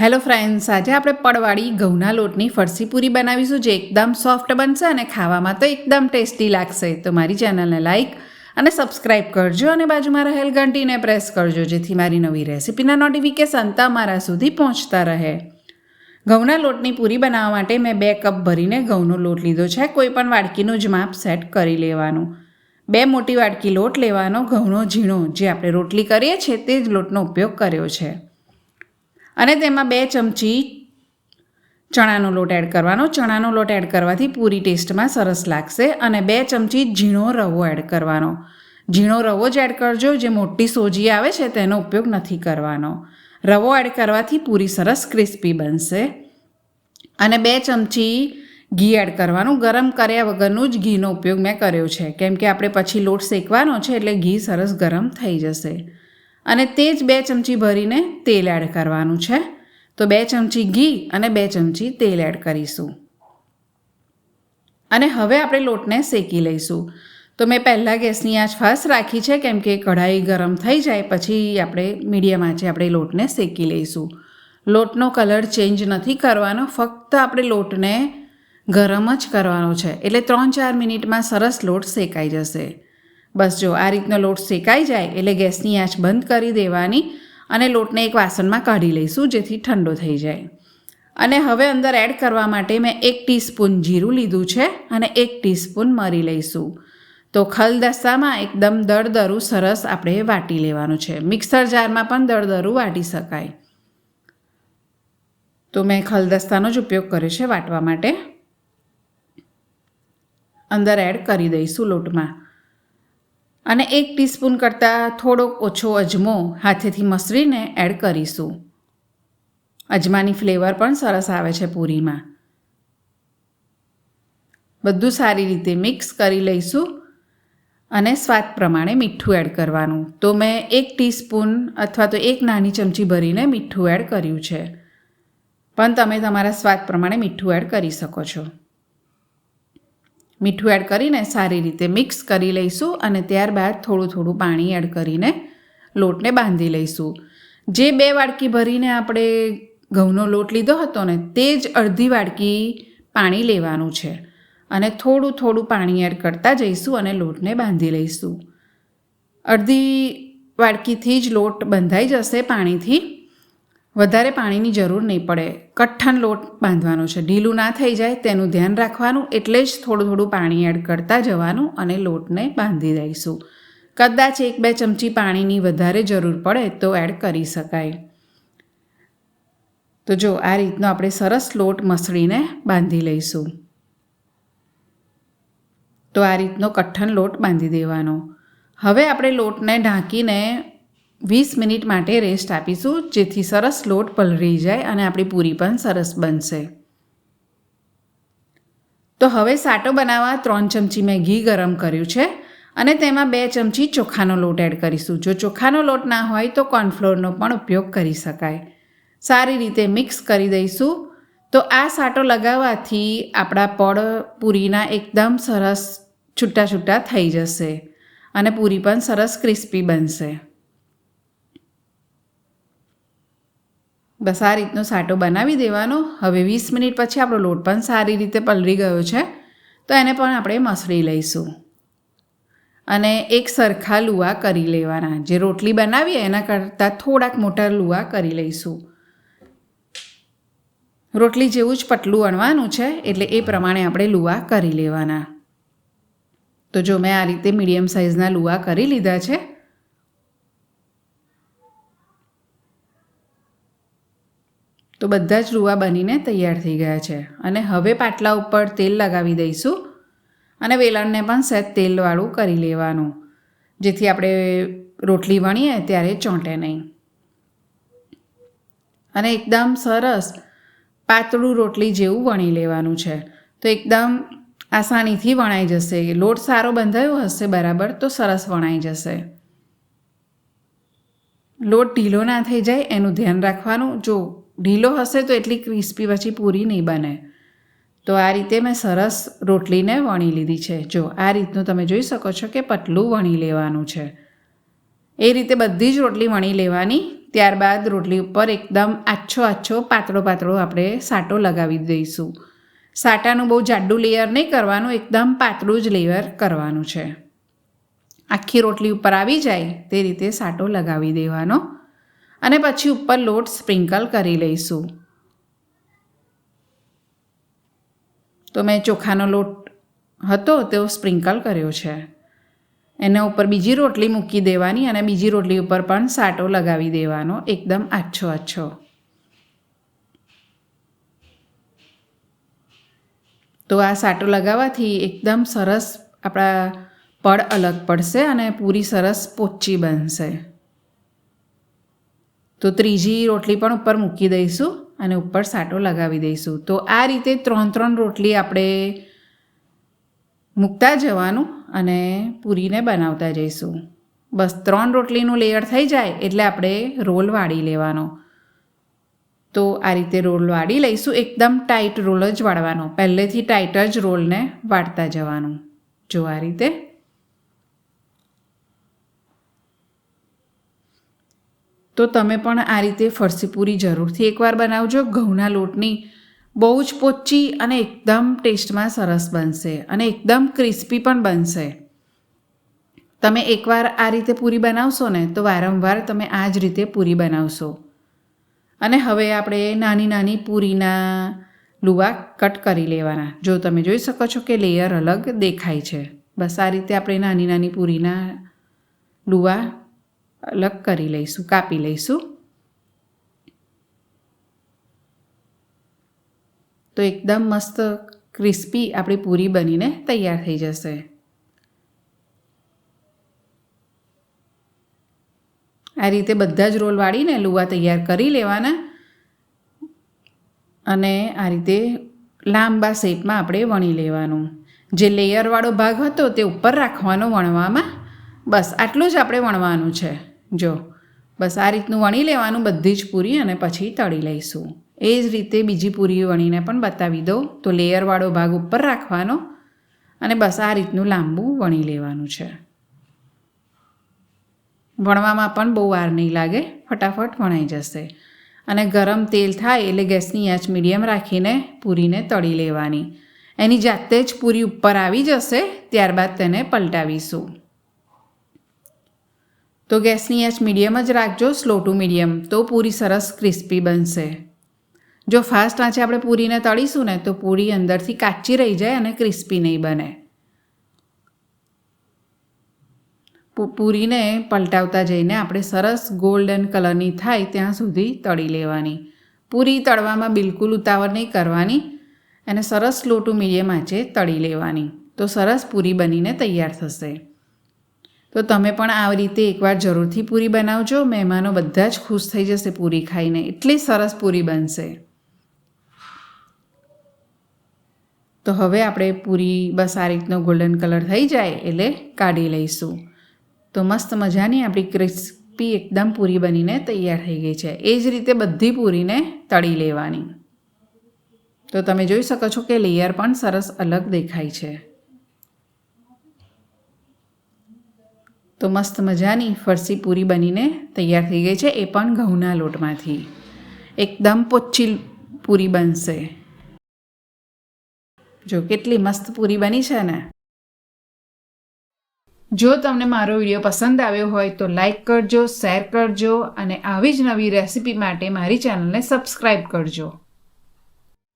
Hello friends, આજે આપણે પડવાળી ઘઉંના લોટની ફરસી પૂરી બનાવીશું જે એકદમ સોફ્ટ બનશે અને ખાવામાં તો એકદમ ટેસ્ટી લાગશે. તો મારી ચેનલને લાઇક અને સબસ્ક્રાઇબ કરજો અને બાજુમાં રહેલ ઘંટીને પ્રેસ કરજો, જેથી મારી નવી રેસિપીના નોટિફિકેશન તમારા સુધી પહોંચતા રહે. ઘઉંના લોટની પૂરી બનાવવા માટે મેં બે કપ ભરીને ઘઉંનો લોટ લીધો છે. કોઈપણ વાડકીનું જ માપ સેટ કરી લેવાનું. બે મોટી વાડકી લોટ લેવાનો ઘઉંનો ઝીણો, જે આપણે રોટલી કરીએ છીએ તે જ લોટનો ઉપયોગ કર્યો છે. અને તેમાં બે ચમચી ચણાનો લોટ એડ કરવાનો. ચણાનો લોટ એડ કરવાથી પૂરી ટેસ્ટમાં સરસ લાગશે અને બે ચમચી ઝીણો રવો એડ કરવાનો. ઝીણો રવો જ એડ કરજો, જે મોટી સોજી આવે છે તેનો ઉપયોગ નથી કરવાનો. રવો એડ કરવાથી પૂરી સરસ ક્રિસ્પી બનશે. અને બે ચમચી ઘી એડ કરવાનું. ગરમ કર્યા વગરનું જ ઘીનો ઉપયોગ મેં કર્યો છે. કેમ કે આપણે પછી લોટ શેકવાનો છે એટલે ઘી સરસ ગરમ થઈ જશે. અને તે જ બે ચમચી ભરીને તેલ એડ કરવાનું છે. તો બે ચમચી ઘી અને બે ચમચી તેલ એડ કરીશું. અને હવે આપણે લોટને શેકી લઈશું. તો મેં પહેલાં ગેસની આંચ ફાસ્ટ રાખી છે, કેમ કે કઢાઈ ગરમ થઈ જાય પછી આપણે મીડિયમ આંચે આપણે લોટને શેકી લઈશું. લોટનો કલર ચેન્જ નથી કરવાનો, ફક્ત આપણે લોટને ગરમ જ કરવાનો છે. એટલે ત્રણ ચાર મિનિટમાં સરસ લોટ શેકાઈ જશે. બસ જો, આ રીતનો લોટ શેકાઈ જાય એટલે ગેસની આંચ બંધ કરી દેવાની અને લોટને એક વાસણમાં કાઢી લઈશું જેથી ઠંડો થઈ જાય. અને હવે અંદર એડ કરવા માટે મેં એક ટીસ્પૂન જીરું લીધું છે અને એક ટીસ્પૂન મરી લઈશું. તો ખલદસ્તામાં એકદમ દળદરું સરસ આપણે વાટી લેવાનું છે. મિક્સર જારમાં પણ દળદરું વાટી શકાય. તો મેં ખલદસ્તાનો જ ઉપયોગ કર્યો છે વાટવા માટે. અંદર એડ કરી દઈશું લોટમાં. અને એક ટીસ્પૂન કરતાં થોડોક ઓછો અજમો હાથેથી મસળીને એડ કરીશું. અજમાની ફ્લેવર પણ સરસ આવે છે પૂરીમાં. બધું સારી રીતે મિક્સ કરી લઈશું અને સ્વાદ પ્રમાણે મીઠું એડ કરવાનું. તો મેં એક ટીસ્પૂન અથવા તો એક નાની ચમચી ભરીને મીઠું એડ કર્યું છે. પણ તમે તમારા સ્વાદ પ્રમાણે મીઠું એડ કરી શકો છો. મીઠું એડ કરીને સારી રીતે મિક્સ કરી લઈશું અને ત્યારબાદ થોડું થોડું પાણી એડ કરીને લોટને બાંધી લઈશું. જે બે વાડકી ભરીને આપણે ઘઉંનો લોટ લીધો હતો ને, તે જ અડધી વાડકી પાણી લેવાનું છે. અને થોડું થોડું પાણી એડ કરતા જઈશું અને લોટને બાંધી લઈશું. અડધી વાડકીથી જ લોટ બંધાઈ જશે પાણીથી. વધારે પાણીની જરૂર નહીં પડે. કઠ્ઠન લોટ બાંધવાનો છે. ઢીલું ના થઈ જાય તેનું ધ્યાન રાખવાનું એટલે જ થોડું થોડું પાણી એડ કરતા જવાનું અને લોટને બાંધી દઈશું. કદાચ એક બે ચમચી પાણીની વધારે જરૂર પડે તો એડ કરી શકાય. તો જો આ રીતનો આપણે સરસ લોટ મસળીને બાંધી લઈશું. તો આ રીતનો કઠ્ઠન લોટ બાંધી દેવાનો. હવે આપણે લોટને ઢાંકીને વીસ મિનિટ માટે રેસ્ટ આપીશું, જેથી સરસ લોટ પલળી જાય અને આપણી પૂરી પણ સરસ બનશે. તો હવે સાટો બનાવવા ત્રણ ચમચી મેં ઘી ગરમ કર્યું છે અને તેમાં બે ચમચી ચોખાનો લોટ એડ કરીશું. જો ચોખાનો લોટ ના હોય તો કોર્નફ્લોરનો પણ ઉપયોગ કરી શકાય. સારી રીતે મિક્સ કરી દઈશું. તો આ સાટો લગાવવાથી આપણા પડ પૂરીના એકદમ સરસ છૂટા છૂટા થઈ જશે અને પૂરી પણ સરસ ક્રિસ્પી બનશે. બસ આ રીતનો સાટો બનાવી દેવાનો. હવે વીસ મિનિટ પછી આપણો લોટ પણ સારી રીતે પલળી ગયો છે. તો એને પણ આપણે મસળી લઈશું. અને એક સરખા લુવા કરી લેવાના. જે રોટલી બનાવીએ એના કરતાં થોડાક મોટા લુવા કરી લઈશું. રોટલી જેવું જ પટલું અણવાનું છે, એટલે એ પ્રમાણે આપણે લુવા કરી લેવાના. તો જો મેં આ રીતે મીડિયમ સાઇઝના લુવા કરી લીધા છે તો બધા જ રૂવા બનીને તૈયાર થઈ ગયા છે. અને હવે પાટલા ઉપર તેલ લગાવી દઈશું અને વેલણને પણ સહેજ તેલવાળું કરી લેવાનું, જેથી આપણે રોટલી વણીએ ત્યારે ચોંટે નહીં. અને એકદમ સરસ પાતળું રોટલી જેવું વણી લેવાનું છે. તો એકદમ આસાનીથી વણાઈ જશે. લોટ સારો બંધાયો હશે બરાબર, તો સરસ વણાઈ જશે. લોટ ઢીલો ના થઈ જાય, એનું ધ્યાન રાખવાનું. જો ઢીલો હશે તો એટલી ક્રિસ્પી પછી પૂરી નહીં બને. તો આ રીતે મેં સરસ રોટલીને વણી લીધી છે. જો, આ રીતનું તમે જોઈ શકો છો કે પતલું વણી લેવાનું છે. એ રીતે બધી જ રોટલી વણી લેવાની. ત્યારબાદ રોટલી ઉપર એકદમ આછો આછો પાતળો પાતળો આપણે સાટો લગાવી દઈશું. સાટાનું બહુ જાડું લેયર નહીં કરવાનું, એકદમ પાતળું જ લેયર કરવાનું છે. આખી રોટલી ઉપર આવી જાય તે રીતે સાટો લગાવી દેવાનો. અને પછી ઉપર લોટ સ્પ્રિંકલ કરી લઈશું. તો મેં ચોખાનો લોટ હતો તેવો સ્પ્રિંકલ કર્યો છે. એના ઉપર બીજી રોટલી મૂકી દેવાની અને બીજી રોટલી ઉપર પણ સાટો લગાવી દેવાનો, એકદમ આછો આછો. તો આ સાટો લગાવવાથી એકદમ સરસ આપણા પડ અલગ પડશે અને પૂરી સરસ પોચી બનશે. તો ત્રીજી રોટલી પણ ઉપર મૂકી દઈશું અને ઉપર સાટો લગાવી દઈશું. તો આ રીતે ત્રણ ત્રણ રોટલી આપણે મૂકતા જવાનું અને પૂરીને બનાવતા જઈશું. બસ ત્રણ રોટલીનું લેયર થઈ જાય એટલે આપણે રોલ વાળી લેવાનો. તો આ રીતે રોલ વાળી લઈશું. એકદમ ટાઈટ રોલ જ વાળવાનો. પહેલેથી ટાઈટ જ રોલને વાળતા જવાનું. જો આ રીતે તો તમે પણ આ રીતે ફરસી પૂરી જરૂરથી એકવાર બનાવજો. ઘઉંના લોટની બહુ જ પોચી અને એકદમ ટેસ્ટમાં સરસ બનશે અને એકદમ ક્રિસ્પી પણ બનશે. તમે એકવાર આ રીતે પૂરી બનાવશો ને તો વારંવાર તમે આ જ રીતે પૂરી બનાવશો. અને હવે આપણે નાની નાની પૂરીના લુવા કટ કરી લેવાના. જો તમે જોઈ શકો છો કે લેયર અલગ દેખાય છે. બસ આ રીતે આપણે નાની નાની પૂરીના લુવા અલગ કરી લઈશું, કાપી લઈશું. તો એકદમ મસ્ત ક્રિસ્પી આપણી પૂરી બનીને તૈયાર થઈ જશે. આ રીતે બધા જ રોલ વાળીને લુવા તૈયાર કરી લેવાના. અને આ રીતે લાંબા શેપમાં આપણે વણી લેવાનું. જે લેયરવાળો ભાગ હતો તે ઉપર રાખવાનો વણવામાં. બસ, આટલું જ આપણે વણવાનું છે. જો, બસ આ રીતનું વણી લેવાનું, બધી જ પૂરી અને પછી તળી લઈશું. એ જ રીતે બીજી પૂરી વણીને પણ બતાવી દઉં. તો લેયરવાળો ભાગ ઉપર રાખવાનો અને બસ આ રીતનું લાંબુ વણી લેવાનું છે. વણવામાં પણ બહુ વાર નહીં લાગે, ફટાફટ વણાઈ જશે. અને ગરમ તેલ થાય એટલે ગેસની આંચ મીડિયમ રાખીને પૂરીને તળી લેવાની. એની જાતે જ પૂરી ઉપર આવી જશે, ત્યારબાદ તેને પલટાવીશું. તો ગેસની એચ મીડિયમ જ રાખજો, સ્લો ટુ મીડિયમ, તો પૂરી સરસ ક્રિસ્પી બનશે. જો ફાસ્ટ આંચે આપણે પૂરીને તળીશું ને, તો પૂરી અંદરથી કાચી રહી જાય અને ક્રિસ્પી નહીં બને. પૂરીને પલટાવતા જઈને આપણે સરસ ગોલ્ડન કલરની થાય ત્યાં સુધી તળી લેવાની. પૂરી તળવામાં બિલકુલ ઉતાવળ નહીં કરવાની અને સરસ સ્લો ટુ મીડિયમ આંચે તળી લેવાની. તો સરસ પૂરી બનીને તૈયાર થશે. તો તમે પણ આ રીતે એકવાર જરૂરથી પૂરી બનાવજો. મહેમાનો બધા જ ખુશ થઈ જશે પૂરી ખાઈને. એટલી સરસ પૂરી બનશે. તો હવે આપણે પૂરી બસ આ રીતનો ગોલ્ડન કલર થઈ જાય એટલે કાઢી લઈશું. તો મસ્ત મજાની આપણી ક્રિસ્પી એકદમ પૂરી બનીને તૈયાર થઈ ગઈ છે. એ જ રીતે બધી પૂરીને તળી લેવાની. તો તમે જોઈ શકો છો કે લેયર પણ સરસ અલગ દેખાય છે. તો મસ્ત મજાની ફરસી પૂરી બનીને તૈયાર થઈ ગઈ છે. એ પણ ઘઉંના લોટમાંથી. એકદમ પોચી પૂરી બનશે. જો કેટલી મસ્ત પૂરી બની છે ને. જો તમને મારો વીડિયો પસંદ આવ્યો હોય તો લાઈક કરજો, શેર કરજો અને આવી જ નવી રેસિપી માટે મારી ચેનલને સબસ્ક્રાઈબ કરજો.